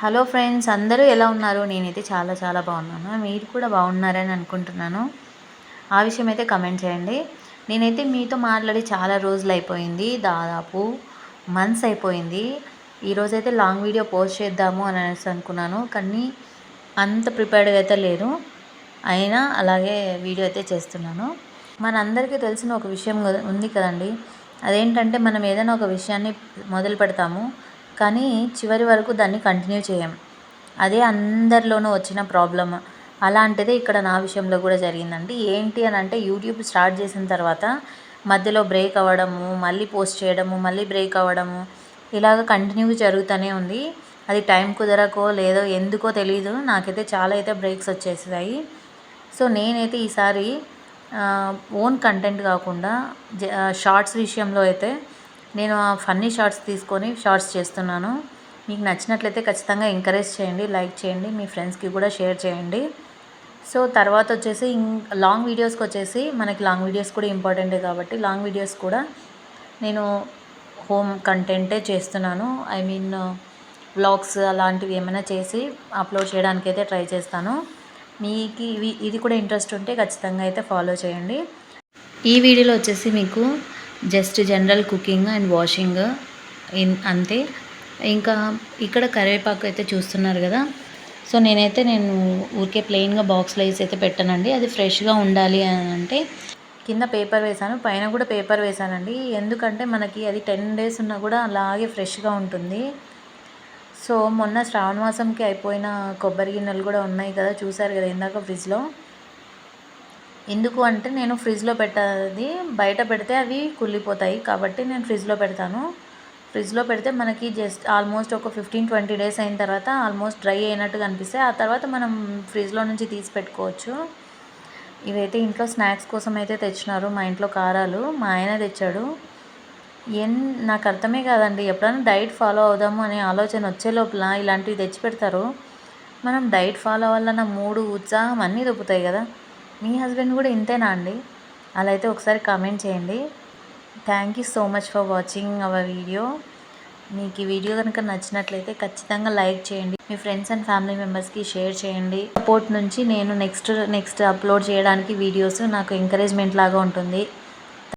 Hello friends అందరూ ఎలా ఉన్నారు? నేనైతే చాలా చాలా బాగున్నాను. మీరు కూడా బాగున్నారని అనుకుంటున్నాను. ఆ విషయం అయితే కమెంట్ చేయండి. నేనైతే మీతో మాట్లాడి చాలా రోజులు అయిపోయింది. దాదాపు మంత్స్ అయిపోయింది. ఈరోజైతే లాంగ్ వీడియో పోస్ట్ చేద్దాము అని అనేసి అనుకున్నాను. కానీ అంత ప్రిపేర్డ్గా అయితే లేదు. అయినా అలాగే వీడియో అయితే చేస్తున్నాను. మనందరికీ తెలిసిన ఒక విషయం ఉంది కదండి. అదేంటంటే మనం ఏదైనా ఒక విషయాన్ని మొదలు పెడతాము. కానీ చివరి వరకు దాన్ని కంటిన్యూ చేయం. అదే అందరిలోనూ వచ్చిన ప్రాబ్లమ్ అలాంటిదే ఇక్కడ నా విషయంలో కూడా జరిగిందండి. ఏంటి అని అంటే యూట్యూబ్ స్టార్ట్ చేసిన తర్వాత మధ్యలో బ్రేక్ అవ్వడము మళ్ళీ పోస్ట్ చేయడము మళ్ళీ బ్రేక్ అవ్వడము ఇలాగ కంటిన్యూ జరుగుతూనే ఉంది. అది టైం కుదరకో లేదో ఎందుకో తెలియదు నాకైతే చాలా అయితే బ్రేక్స్ వచ్చేసాయి. సో నేనైతే ఈసారి ఓన్ కంటెంట్ కాకుండా జ- షార్ట్స్ విషయంలో అయితే నేను ఫన్నీ షార్ట్స్ తీసుకొని షార్ట్స్ చేస్తున్నాను. మీకు నచ్చినట్లయితే ఖచ్చితంగా ఎంకరేజ్ చేయండి లైక్ చేయండి మీ ఫ్రెండ్స్కి కూడా షేర్ చేయండి. సో తర్వాత వచ్చేసి ఇం- లాంగ్ వీడియోస్కి వచ్చేసి మనకి లాంగ్ వీడియోస్ కూడా ఇంపార్టెంటే కాబట్టి లాంగ్ వీడియోస్ కూడా నేను హోమ్ కంటెంటే చేస్తున్నాను. ఐ మీన్ వ్లాగ్స్ అలాంటివి ఏమైనా చేసి అప్లోడ్ చేయడానికి అయితే ట్రై చేస్తాను. మీకు ఇవి ఇది కూడా ఇంట్రెస్ట్ ఉంటే ఖచ్చితంగా అయితే ఫాలో చేయండి. ఈ వీడియోలో వచ్చేసి మీకు just general cooking and washing in అంతే. ఇంకా ఇక్కడ కరివేపాకు అయితే చూస్తున్నారు కదా. సో నేనైతే నేను ఊరికే ప్లెయిన్గా బాక్స్లో వేసి అయితే పెట్టానండి. అది ఫ్రెష్గా ఉండాలి అని అంటే కింద పేపర్ వేసాను. పైన కూడా పేపర్ వేసానండి. ఎందుకంటే మనకి అది టెన్ డేస్ ఉన్నా కూడా అలాగే ఫ్రెష్గా ఉంటుంది. సో మొన్న శ్రావణ మాసంకి అయిపోయిన కొబ్బరి గిన్నెలు కూడా ఉన్నాయి కదా. చూసారు కదా ఇందాక ఫ్రిడ్జ్లో ఎందుకు అంటే నేను ఫ్రిడ్జ్లో పెట్టేది బయట పెడితే అవి కుళ్ళిపోతాయి కాబట్టి నేను ఫ్రిడ్జ్లో పెడతాను. ఫ్రిడ్జ్లో పెడితే మనకి జస్ట్ ఆల్మోస్ట్ ఒక ఫిఫ్టీన్ ట్వంటీ డేస్ అయిన తర్వాత ఆల్మోస్ట్ డ్రై అయినట్టు కనిపిస్తే ఆ తర్వాత మనం ఫ్రిడ్జ్లో నుంచి తీసి పెట్టుకోవచ్చు. ఇవైతే ఇంట్లో స్నాక్స్ కోసం అయితే తెచ్చినారు మా ఇంట్లో కారాలు. మా ఆయన తెచ్చాడు. ఎన్ నాకు అర్థమే కాదండి. ఎప్పుడైనా డైట్ ఫాలో అవుదాము అనే ఆలోచన వచ్చే లోపల ఇలాంటివి తెచ్చి పెడతారు మనం డైట్ ఫాలో అవ్వాలన్న మూడు ఉత్సాహం అన్నీ దొబ్బుతాయి కదా. మీ హస్బెండ్ కూడా ఇంతేనా అండి? అలా అయితే ఒకసారి కామెంట్ చేయండి. Thank you so much for watching our video మీకు ఈ వీడియో కనుక నచ్చినట్లయితే ఖచ్చితంగా లైక్ చేయండి. మీ ఫ్రెండ్స్ అండ్ ఫ్యామిలీ మెంబర్స్కి షేర్ చేయండి. సపోర్ట్ నుంచి నేను నెక్స్ట్ నెక్స్ట్ అప్లోడ్ చేయడానికి వీడియోస్ నాకు ఎంకరేజ్మెంట్ లాగా ఉంటుంది.